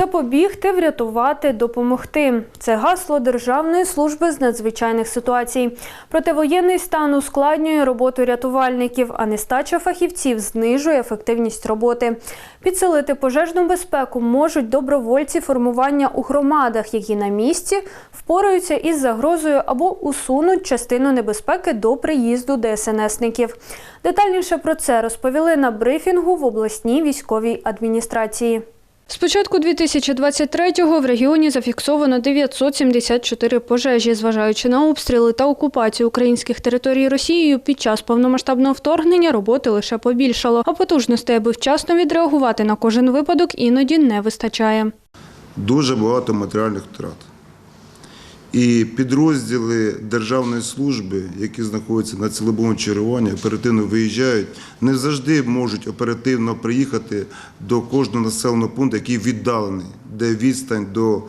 Запобігти, врятувати, допомогти. Це гасло Державної служби з надзвичайних ситуацій. Противоєнний стан ускладнює роботу рятувальників, а нестача фахівців знижує ефективність роботи. Підсилити пожежну безпеку можуть добровольці формування у громадах, які на місці впораються із загрозою або усунуть частину небезпеки до приїзду ДСНСників. Детальніше про це розповіли на брифінгу в обласній військовій адміністрації. З початку 2023-го в регіоні зафіксовано 974 пожежі, зважаючи на обстріли та окупацію українських територій Росією. Під час повномасштабного вторгнення роботи лише побільшало, а потужностей, аби вчасно відреагувати на кожен випадок, іноді не вистачає. дуже багато матеріальних втрат. І підрозділи державної служби, які знаходяться на цілобовому чергуванні, оперативно виїжджають, не завжди можуть оперативно приїхати до кожного населеного пункту, який віддалений, де відстань до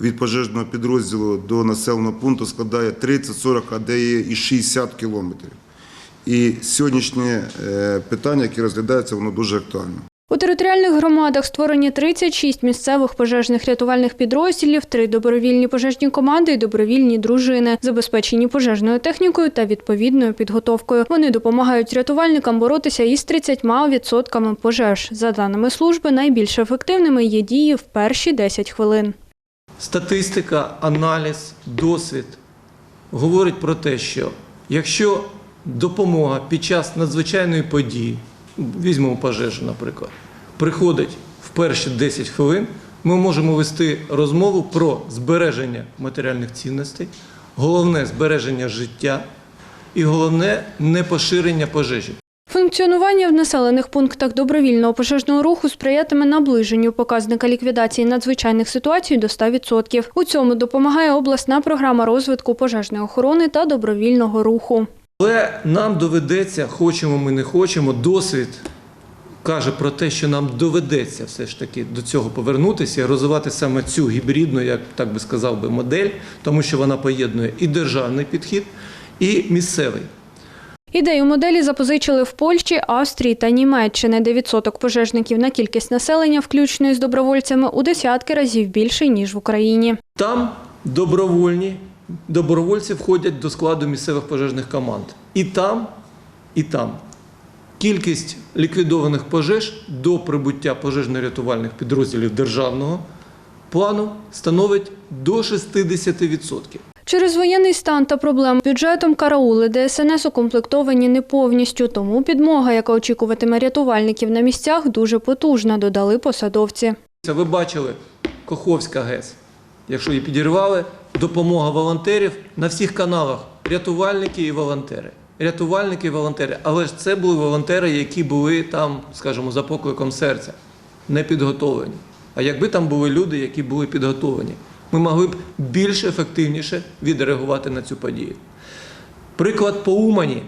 від пожежного підрозділу до населеного пункту складає 30-40, а де є і 60 кілометрів. І сьогоднішнє е, питання, яке розглядається, воно дуже актуальне. У територіальних громадах створені 36 місцевих пожежних рятувальних підрозділів, три добровільні пожежні команди і добровільні дружини, забезпечені пожежною технікою та відповідною підготовкою. Вони допомагають рятувальникам боротися із 30% пожеж. За даними служби, найбільш ефективними є дії в перші 10 хвилин. Статистика, аналіз, досвід говорить про те, що якщо допомога під час надзвичайної події, візьмемо пожежу, наприклад, приходить в перші 10 хвилин, ми можемо вести розмову про збереження матеріальних цінностей, головне збереження життя і головне непоширення пожежі. Функціонування в населених пунктах добровільного пожежного руху сприятиме наближенню показника ліквідації надзвичайних ситуацій до 100%. У цьому допомагає обласна програма розвитку пожежної охорони та добровільного руху. Але нам доведеться, хочемо ми не хочемо, досвід каже про те, що нам доведеться все ж таки до цього повернутися і розвивати саме цю гібридну, як так би сказав би, модель, тому що вона поєднує і державний підхід, і місцевий. Ідею моделі запозичили в Польщі, Австрії та Німеччини, де відсоток пожежників на кількість населення, включно із добровольцями, у десятки разів більший, ніж в Україні. Там добровольні добровольці входять до складу місцевих пожежних команд. І там, і там кількість ліквідованих пожеж до прибуття пожежно-рятувальних підрозділів державного плану становить до 60%. Через воєнний стан та проблем з бюджетом караули ДСНС укомплектовані не повністю, тому підмога, яка очікуватиме рятувальників на місцях, дуже потужна, додали посадовці. Ви бачили Коховська ГЕС. Якщо її підірвали, допомога волонтерів на всіх каналах. Рятувальники і волонтери. Рятувальники і волонтери. Але ж це були волонтери, які були там, скажімо, за покликом серця, не підготовлені. А якби там були люди, які були підготовлені, ми могли б більш ефективніше відреагувати на цю подію. Приклад по Умані.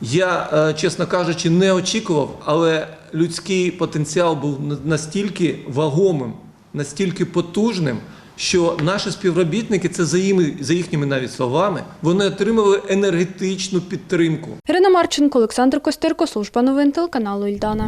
Я, е, чесно кажучи, не очікував, але людський потенціал був настільки вагомим, настільки потужним, що наші співробітники, це за, їми, за їхніми навіть словами, вони отримали енергетичну підтримку. Ірина Марченко, Олександр Костирко, служба новин телеканалу Ільдана.